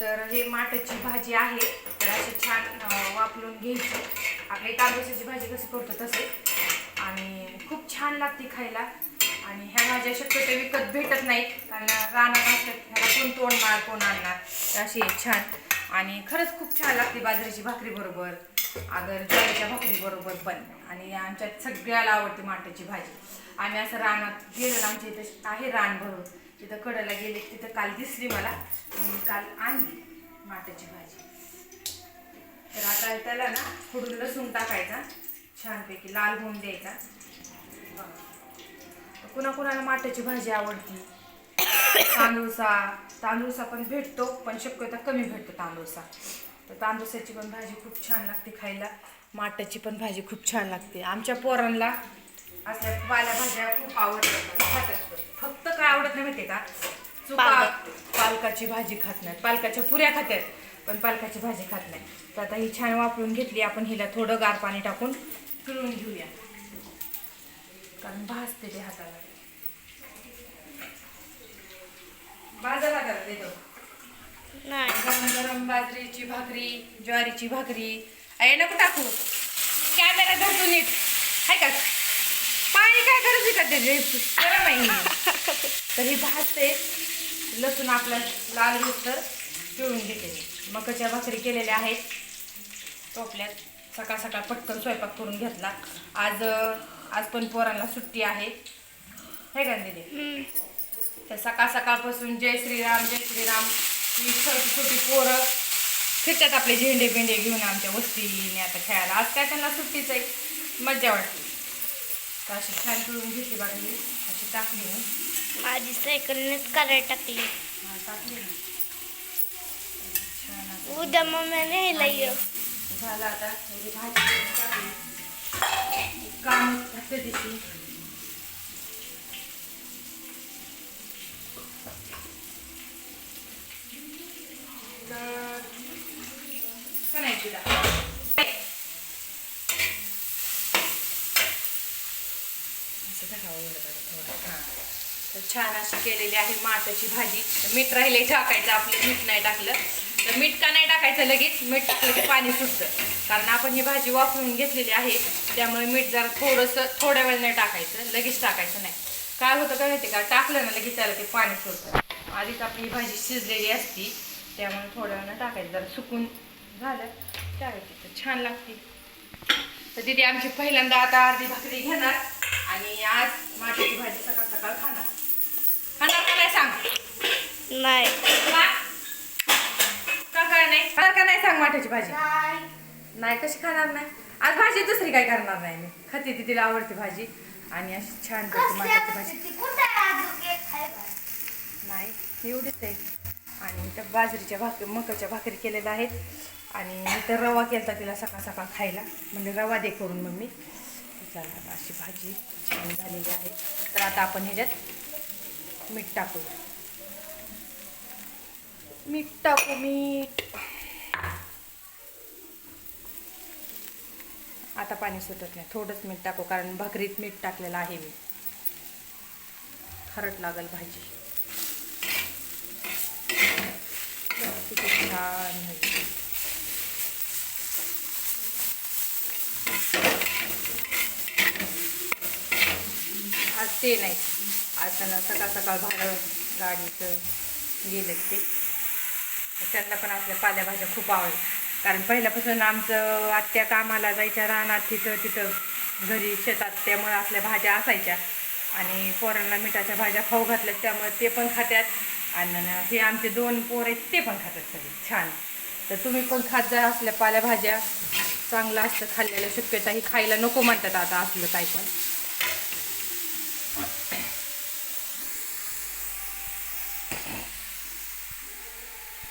तर हे माठाची भाजी आहे. तर अशी छान वापरून घ्यायची. आपली तांदूळाची भाजी कशी करतो तसे. आणि खूप छान लागते खायला. आणि ह्या भाज्या शक्यतो विकत भेटत नाहीत. कारण रानात असतात ह्याला कोण तोंड मार कोण आणणार. तर अशी छान. आणि खरंच खूप छान लागते बाजरीची भाकरी बरोबर. अगर ज्वारीच्या भाकरीबरोबर पण. आणि आमच्यात सगळ्याला आवडते माठाची भाजी. आम्ही असं रानात गेलो ना आमच्या इथे आहे रान भरून. तिथं कडेला गेले तिथं काल दिसली मला. मी काल आणली माठाची भाजी. तर आता त्याला ना फुडून लसूण टाकायचा. छानपैकी लाल होऊन द्यायचा. कुणाकुणाला कुणाला भाजी आवडती? तांदूळसा. तांदूळसा पण भेटतो पण शक्यतो कमी भेटतो तांदूळसा. तर तांदूळसाची पण भाजी खूप छान लागते खायला. माठाची पण भाजी खूप छान लागते. आमच्या पोरांना असल्या पालेभाज्या खूप आवडतात. खातात. फक्त काय आवडत नाही माहिती का? चुका पालक. पालकाची भाजी खात नाहीत. पालकाच्या पुऱ्या खात्यात पण पालकाची भाजी खात नाही तर आता ही छान वापरून घेतली. आपण हिला थोडं गार पाणी टाकून पिळून घेऊया. कारण भाजते ते हाताला. बाजारात हाताला देतो नाही. गरम गरम बाजरीची भाकरी ज्वारीची भाकरी. आहे नको टाकू. कॅमेरा धरतो नीट हाय का? पाणी काय करायचं का त्याचे? गरम आहे. तर ही भाजते लसूण आपला लाल तर पिळून घेते मकाच्या भाकरी केलेल्या आहेत. टोपल्यात सकाळ सकाळ पटकन स्वयंपाक करून घेतला. आज आज पण पोरांना सुट्टी आहे. हे का दिदी. तर सकाळ सकाळपासून जय श्रीराम जय श्रीराम. ही छोटी छोटी पोरं. फिरतात आपले झेंडे बिंडे घेऊन आमच्या वस्तीने आता खेळायला. आज काय त्यांना सुट्टीच आहे. मज्जा वाटते. तर अशी छान पिळून घेतली बाजरी अशी टाकली मी. माझी सायकलनेच करायला टाकली. हा, ना. उद्या मम्मी न्यायला ये झालं आता. एवढी भाजी करून टाकली. काम दिसली तर छान अशी केलेली आहे माठाची भाजी. मीठ राहिले टाकायचं आपलं मीठ नाही टाकलं. तर मीठ का नाही टाकायचं लगेच? मीठ टाकलं की पाणी सुटतं. कारण आपण ही भाजी वापरून घेतलेली आहे त्यामुळे मीठ जरा थोडंसं थोड्या वेळ नाही टाकायचं लगेच टाकायचं नाही. काय होतं काय माहिती का? टाकलं ना लगेच त्याला ते पाणी सुटतं. आधीच आपली ही भाजी शिजलेली असती. त्यामुळे थोड्या वेळानं टाकायचं जरा सुकून झालं. टाकायची तर छान लागते. तर तिथे आमची पहिल्यांदा आता अर्धी भाकरी घेणार आणि आज माठाची भाजी सकाळ सकाळ खाणार. खाणार का नाही सांग? नाही. का का काय नाही? खाणार का नाही सांग माठाची भाजी? नाही. कशी खाणार नाही? आज भाजी दुसरी काय करणार नाही मी? खाते ती तिला आवडते भाजी आणि अशी छान करते माठाची भाजी. नाही एवढीच आहे. आणि इथं बाजरीच्या भाकरी मकाच्या भाकरी केलेल्या आहेत. आणि इथं रवा केलता तिला सकाळ सकाळ खायला. म्हणजे रवा दे करून मग मी चला अशी भाजी छान झालेली आहे. तर आता आपण ह्याच्यात मीठ टाकू मीठ टाकू मीठ. आता पाणी सुटत नाही. थोडंच मीठ टाकू कारण भाकरीत मीठ टाकलेलं आहे मी. खरट लागल भाजी. छान आज ते नाही. असताना सकाळ सकाळ भाडं गाडीचं गेलं ते. त्यांना पण आपल्या पालेभाज्या खूप आवडतात. कारण पहिल्यापासून आमचं आत्या कामाला जायच्या रानात तिथं तिथं घरी शेतात त्यामुळे असल्या भाज्या असायच्या. आणि पोरांना मिठाच्या भाज्या खाऊ घातल्या त्यामुळे ते पण खात्यात. आणि हे आमचे दोन पोर आहेत ते पण खातात सगळे. छान. तर तुम्ही पण खात जा असल्या पालेभाज्या चांगलं असतं खाल्लेलं शक्यता. ही खायला नको म्हणतात आता असलं काय पण.